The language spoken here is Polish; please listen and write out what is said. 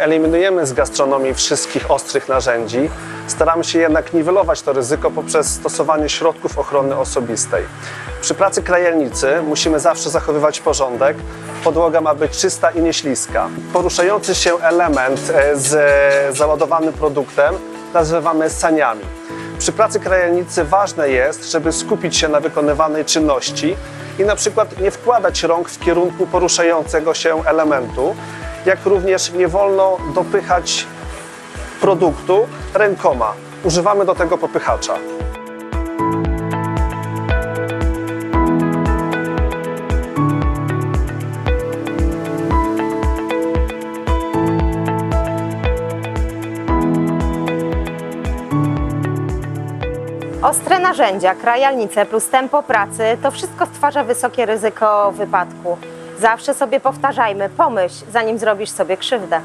eliminujemy z gastronomii wszystkich ostrych narzędzi, staramy się jednak niwelować to ryzyko poprzez stosowanie środków ochrony osobistej. Przy pracy krajelnicy musimy zawsze zachowywać porządek. Podłoga ma być czysta i nieśliska. Poruszający się element e, z e, załadowanym produktem nazywamy saniami. Przy pracy krajelnicy ważne jest, żeby skupić się na wykonywanej czynności i na przykład nie wkładać rąk w kierunku poruszającego się elementu, jak również nie wolno dopychać produktu rękoma. Używamy do tego popychacza. Ostre narzędzia, krajalnice plus tempo pracy to wszystko stwarza wysokie ryzyko wypadku. Zawsze sobie powtarzajmy, pomyśl, zanim zrobisz sobie krzywdę.